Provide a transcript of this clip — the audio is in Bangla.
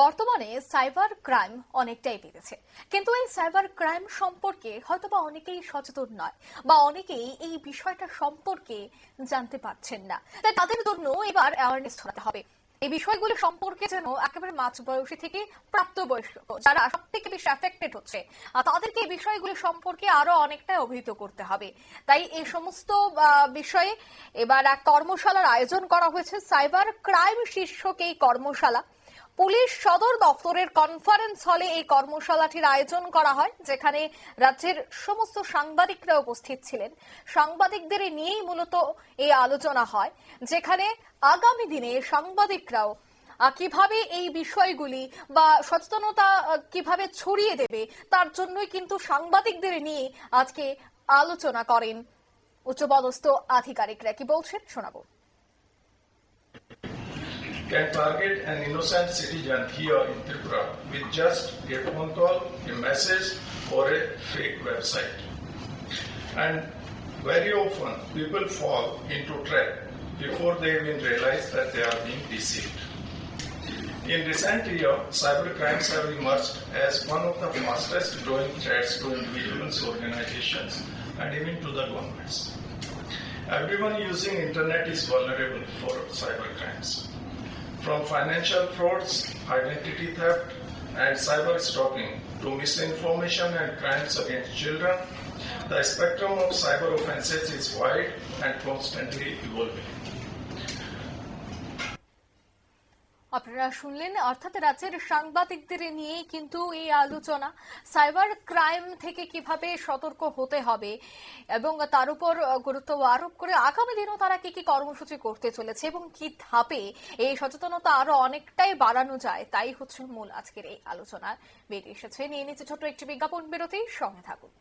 বর্তমানে সাইবার ক্রাইম অনেকটাই বেড়েছে। কিন্তু এই সাইবার ক্রাইম সম্পর্কে হয়তোবা অনেকেই সচেতন নয় বা অনেকেই এই বিষয়টা সম্পর্কে জানতে পারছেন না। তাই তাদের জন্য এবার অ্যাওয়ারনেস ছড়াতে হবে। এই বিষয়গুলো সম্পর্কে যেন একেবারে মাঝ বয়সী থেকে প্রাপ্তবয়স্ক যারা সব থেকে বেশি অ্যাফেক্টেড হচ্ছে তাদেরকে এই বিষয়গুলো সম্পর্কে আরও অনেকটা অভিহিত করতে হবে। তাই এই সমস্ত বিষয়ে এবার এক কর্মশালার আয়োজন করা হয়েছে। সাইবার ক্রাইম শীর্ষক এই কর্মশালা পুলিশ সদর দপ্তরের কনফারেন্স হলে এই কর্মশালাটির আয়োজন করা হয়, যেখানে রাজ্যের সমস্ত সাংবাদিকরা উপস্থিত ছিলেন। সাংবাদিকদের নিয়েই মূলত এই আলোচনা হয়, যেখানে আগামী দিনে সাংবাদিকরাও কীভাবে এই বিষয়গুলি বা সচেতনতা কীভাবে ছড়িয়ে দেবে, তার জন্যই কিন্তু সাংবাদিকদের নিয়ে আজকে আলোচনা করেন উচ্চপদস্থ আধিকারিকরা। কি বলছেন শোনাবো। Can target an innocent citizen here in Tripura with just a phone call, a message, or a fake website. And very often people fall into trap before they even realize that they are being deceived. In recent years, cyber crimes have emerged as one of the fastest growing threats to individuals, organizations, and even to the governments. Everyone using internet is vulnerable for cyber crimes. From financial frauds, identity theft, and cyber stalking to misinformation and crimes against children, the spectrum of cyber offenses is wide and constantly evolving. আপনারা শুনলেন, অর্থাৎ রাজ্যের সাংবাদিকদের নিয়েই কিন্তু এই আলোচনা, সাইবার ক্রাইম থেকে কীভাবে সতর্ক হতে হবে এবং তার উপর গুরুত্ব আরোপ করে আগামী দিনেও তারা কি কি কর্মসূচি করতে চলেছে এবং কি ধাপে এই সচেতনতা আরও অনেকটাই বাড়ানো যায়, তাই হচ্ছে মূল আজকের এই আলোচনা। বেরিয়ে এসেছে নিয়ে নিচ্ছে ছোট একটি বিজ্ঞাপন বিরতি, সঙ্গে থাকুন।